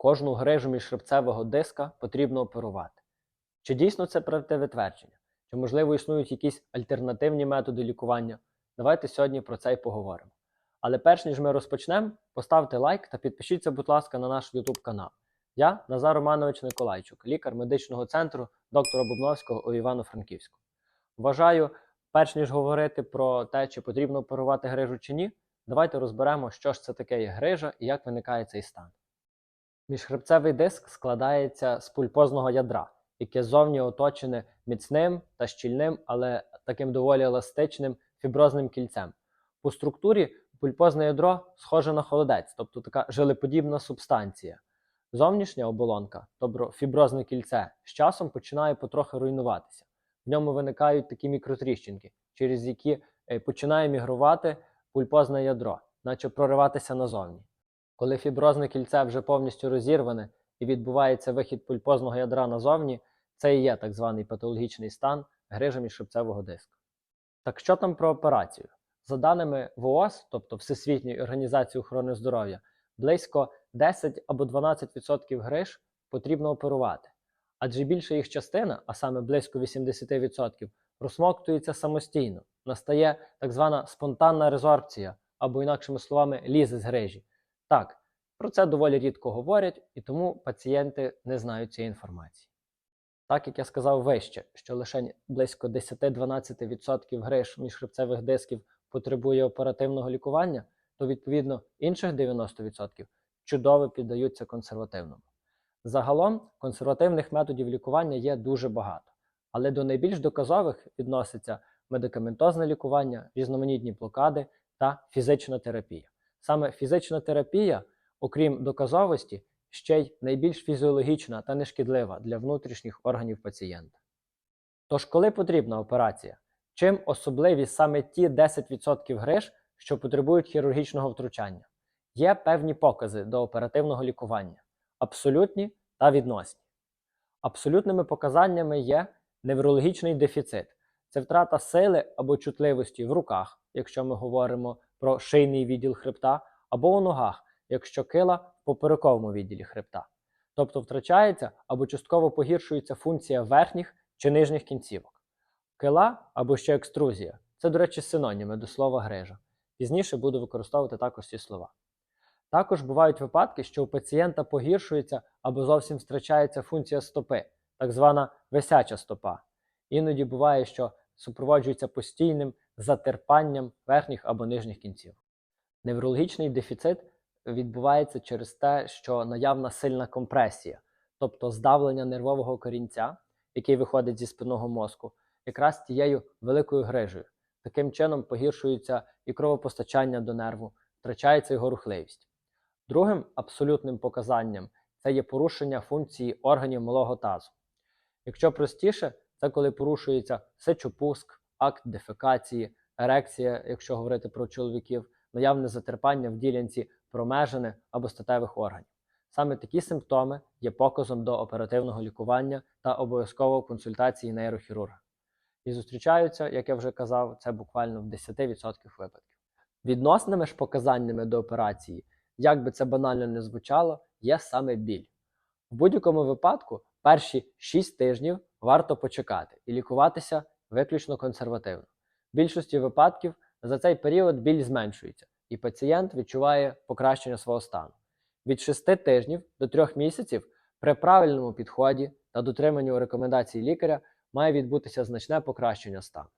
Кожну грижу міжхребцевого диска потрібно оперувати. Чи дійсно це правдиве твердження? Чи, можливо, існують якісь альтернативні методи лікування? Давайте сьогодні про це й поговоримо. Але перш ніж ми розпочнемо, поставте лайк та підпишіться, будь ласка, на наш YouTube канал. Я Назар Романович Николайчук, лікар медичного центру доктора Бубновського у Івано-Франківську. Вважаю, перш ніж говорити про те, чи потрібно оперувати грижу чи ні, давайте розберемо, що ж це таке є грижа і як виникає цей стан. Міжхребцевий диск складається з пульпозного ядра, яке зовні оточене міцним та щільним, але таким доволі еластичним фіброзним кільцем. По структурі пульпозне ядро схоже на холодець, тобто така жилеподібна субстанція. Зовнішня оболонка, тобто фіброзне кільце, з часом починає потрохи руйнуватися. В ньому виникають такі мікротріщинки, через які е, починає мігрувати пульпозне ядро, наче прориватися назовні. Коли фіброзне кільце вже повністю розірване і відбувається вихід пульпозного ядра назовні, це і є так званий патологічний стан грижа міжшипцевого диска. Так що там про операцію? За даними ВООЗ, тобто Всесвітньої організації охорони здоров'я, близько 10 або 12% гриж потрібно оперувати, адже більша їх частина, а саме близько 80%, розсмоктується самостійно, настає так звана спонтанна резорбція, або, інакшими словами, лізе з грижі. Так, про це доволі рідко говорять, і тому пацієнти не знають цієї інформації. Так як я сказав вище, що лише близько 10-12% гриж міжхребцевих дисків потребує оперативного лікування, то відповідно інших 90% чудово піддаються консервативному. Загалом консервативних методів лікування є дуже багато, але до найбільш доказових відноситься медикаментозне лікування, різноманітні блокади та фізична терапія. Саме фізична терапія, окрім доказовості, ще й найбільш фізіологічна та нешкідлива для внутрішніх органів пацієнта. Тож, коли потрібна операція? Чим особливі саме ті 10% гриж, що потребують хірургічного втручання? Є певні покази до оперативного лікування абсолютні та відносні. Абсолютними показаннями є неврологічний дефіцит це втрата сили або чутливості в руках, якщо ми говоримо про шийний відділ хребта, або у ногах, якщо кила в поперековому відділі хребта. Тобто втрачається або частково погіршується функція верхніх чи нижніх кінцівок. Кила або ще екструзія це, до речі, синоніми до слова грижа. Пізніше буду використовувати також ці слова. Також бувають випадки, що у пацієнта погіршується або зовсім втрачається функція стопи, так звана висяча стопа. Іноді буває, що супроводжується постійним затерпанням верхніх або нижніх кінців. Неврологічний дефіцит відбувається через те, що наявна сильна компресія, тобто здавлення нервового корінця, який виходить зі спинного мозку, якраз тією великою грижею. Таким чином погіршується і кровопостачання до нерву, втрачається його рухливість. Другим абсолютним показанням це є порушення функції органів малого тазу. Якщо простіше, це коли порушується сечопуск, акт дефекації, ерекція, якщо говорити про чоловіків, наявне затерпання в ділянці промежини або статевих органів. Саме такі симптоми є показом до оперативного лікування та обов'язково консультації нейрохірурга. І зустрічаються, як я вже казав, це буквально в 10% випадків. Відносними ж показаннями до операції, як би це банально не звучало, є саме біль. В будь-якому випадку перші 6 тижнів варто почекати і лікуватися виключно консервативно. В більшості випадків за цей період біль зменшується, і пацієнт відчуває покращення свого стану. Від 6 тижнів до 3 місяців при правильному підході та дотриманню рекомендацій лікаря має відбутися значне покращення стану.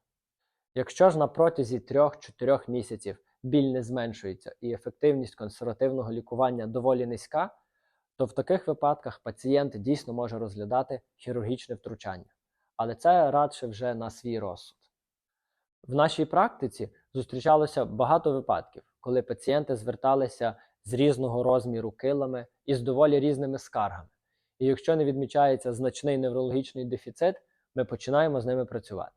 Якщо ж на протязі 3-4 місяців біль не зменшується і ефективність консервативного лікування доволі низька, то в таких випадках пацієнт дійсно може розглядати хірургічне втручання. Але це радше вже на свій розсуд. В нашій практиці зустрічалося багато випадків, коли пацієнти зверталися з різного розміру килами і з доволі різними скаргами. І якщо не відмічається значний неврологічний дефіцит, ми починаємо з ними працювати.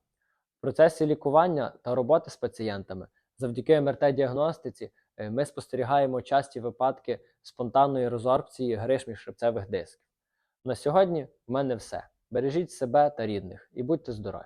В процесі лікування та роботи з пацієнтами завдяки МРТ-діагностиці е, ми спостерігаємо часті випадки спонтанної резорбції гриж міжхребцевих дисків. На сьогодні в мене все. Бережіть себе та рідних і будьте здорові!